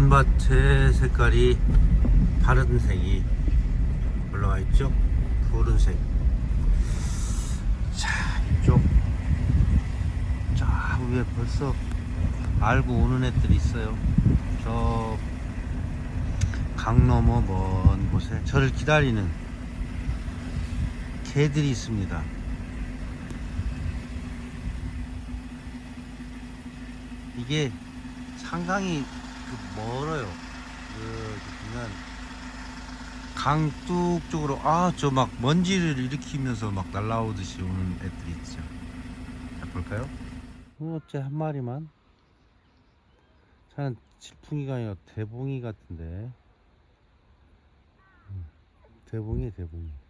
논밭의 색깔이 파란색이 올라와 있죠. 푸른색. 자, 이쪽. 자, 위에 벌써 알고 오는 애들이 있어요. 저 강 너머 먼 곳에 저를 기다리는 개들이 있습니다. 이게 상당히 그 멀어요. 그 보면 강둑 쪽으로 아 저 막 먼지를 일으키면서 막 날라오듯이 오는 애들이 있죠. 자 볼까요? 어째 한 마리만. 저는 질풍이가 아니라 대봉이 같은데. 음, 대봉이 대봉이.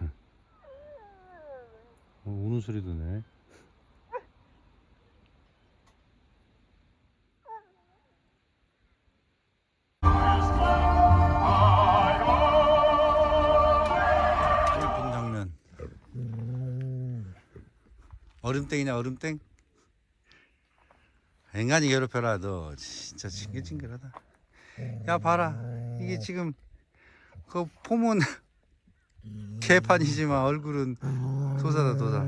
어, 우는 소리도 내. 얼음땡이냐 얼음땡? 인간이 괴롭혀라 너 진짜 징글징글하다. 야 봐라 이게 지금 그 폼은 개판이지만 얼굴은 도사다 도사.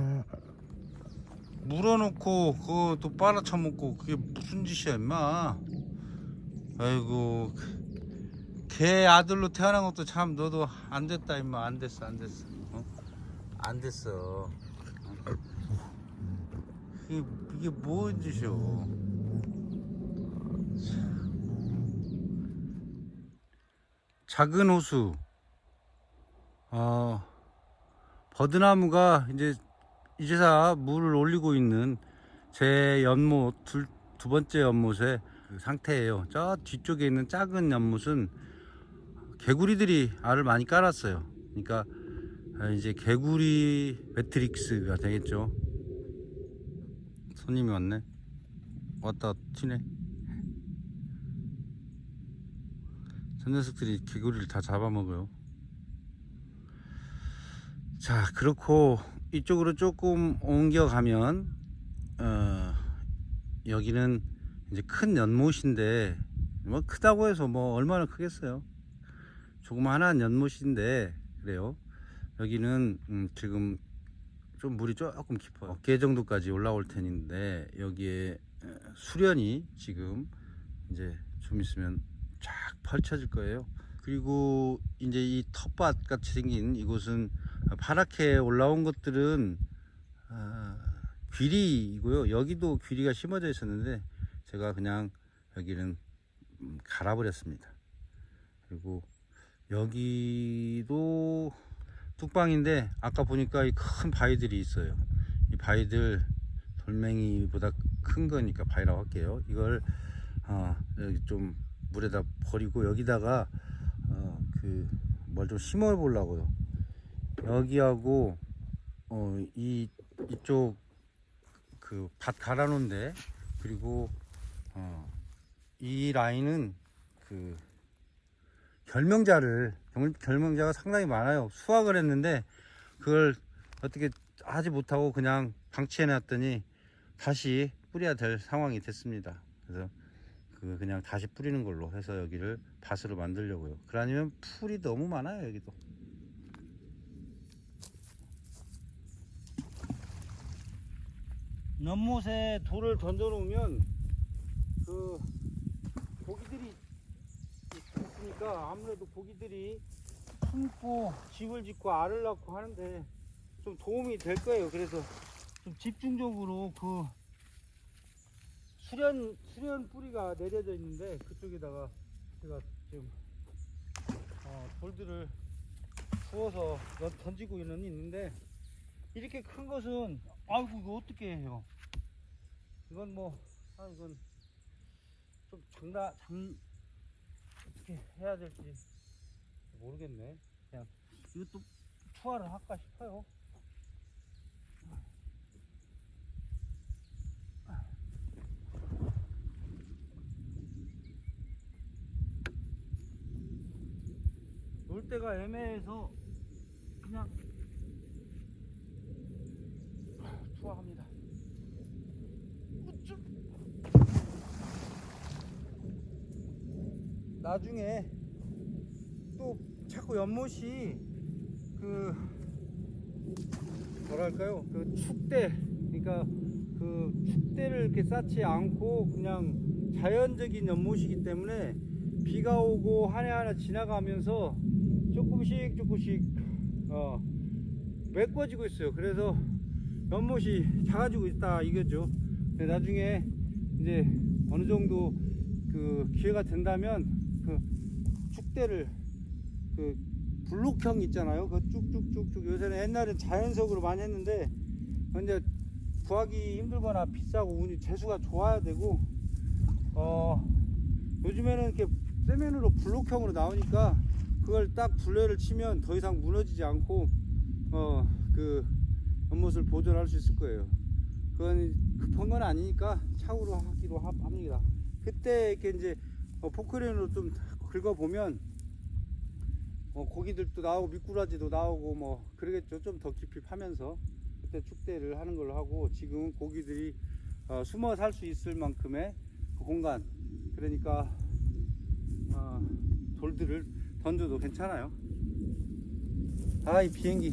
물어놓고 그거 또 빨아쳐먹고 그게 무슨 짓이야 임마. 아이고 개 아들로 태어난 것도 참 너도 안 됐다 임마 안 됐어 안 됐어 어? 안 됐어 이게, 이게 뭔 짓이오 작은 호수 어, 버드나무가 이제 이제사 물을 올리고 있는 제 연못 둘, 두 번째 연못의 그 상태예요. 저 뒤쪽에 있는 작은 연못은 개구리들이 알을 많이 깔았어요. 그러니까 아, 이제 개구리 매트릭스가 되겠죠. 손님이 왔네. 왔다 튀네. 저 녀석들이 개구리를 다 잡아먹어요. 자, 그렇고 이쪽으로 조금 옮겨가면 어, 여기는 이제 큰 연못인데 뭐 크다고 해서 뭐 얼마나 크겠어요. 조그마한 연못인데 그래요. 여기는 음, 지금 좀 물이 조금 깊어요. 어깨 정도까지 올라올 텐데 여기에 에, 수련이 지금 이제 좀 있으면 쫙 펼쳐질 거예요. 그리고 이제 이 텃밭 같이 생긴 이곳은 파랗게 올라온 것들은 아, 귀리이고요. 여기도 귀리가 심어져 있었는데 제가 그냥 여기는 음, 갈아버렸습니다. 그리고 여기도 뚝방인데 아까 보니까 이 큰 바위들이 있어요. 이 바위들 돌멩이보다 큰 거니까 바위라고 할게요. 이걸 어, 여기 좀 물에다 버리고 여기다가 어, 그뭘 좀 심어 보려고요. 여기하고 어, 이 이쪽 그 밭 갈아 놓은데 그리고 어, 이 라인은 그 결명자를 결- 결명자가 상당히 많아요. 수확을 했는데 그걸 어떻게 하지 못하고 그냥 방치해 놨더니 다시 뿌려야 될 상황이 됐습니다. 그래서 그 그냥 다시 뿌리는 걸로 해서 여기를 밭으로 만들려고요. 그러면 풀이 너무 많아요 여기도. 연못에 돌을 던져 놓으면 그 고기들이 있으니까 아무래도 고기들이 숨고 집을 짓고 알을 낳고 하는데 좀 도움이 될 거예요. 그래서 좀 집중적으로 그 수련 수련 뿌리가 내려져 있는데 그쪽에다가 제가 지금 어, 돌들을 부어서 던- 던지고 있는 있는데 이렇게 큰 것은 아이고 이거 어떻게 해요? 이건 뭐 아, 이건 좀 장다 장 어떻게 해야 될지 모르겠네. 그냥 이것도 투하를 할까 싶어요. 놀 때가 애매해서 그냥 투하합니다. 우쭈. 나중에 또 자꾸 연못이 그 뭐랄까요? 그 축대 그러니까 그 축대를 이렇게 쌓지 않고 그냥 자연적인 연못이기 때문에 비가 오고 한 해 하나 지나가면서 조금씩 조금씩 어 메꿔지고 있어요. 그래서 연못이 작아지고 있다 이거죠. 나중에 이제 어느 정도 그 기회가 된다면 그 축대를 그 블록형 있잖아요. 그 쭉쭉쭉쭉 요새는 옛날엔 자연석으로 많이 했는데 근데 구하기 힘들거나 비싸고 운이 재수가 좋아야 되고 어 요즘에는 이렇게 세면으로 블록형으로 나오니까 그걸 딱 둘레를 치면 더 이상 무너지지 않고 어 그 연못을 보존할 수 있을 거예요. 그건 급한 건 아니니까 차후로 하기로 합- 합니다. 그때 이렇게 이제 어, 포크레인으로 좀 긁어 보면 어, 고기들도 나오고 미꾸라지도 나오고 뭐 그러겠죠. 좀 더 깊이 파면서 그때 축대를 하는 걸로 하고 지금은 고기들이 어, 숨어 살 수 있을 만큼의 그 공간 그러니까 어, 돌들을 던져도 괜찮아요. 아 이 비행기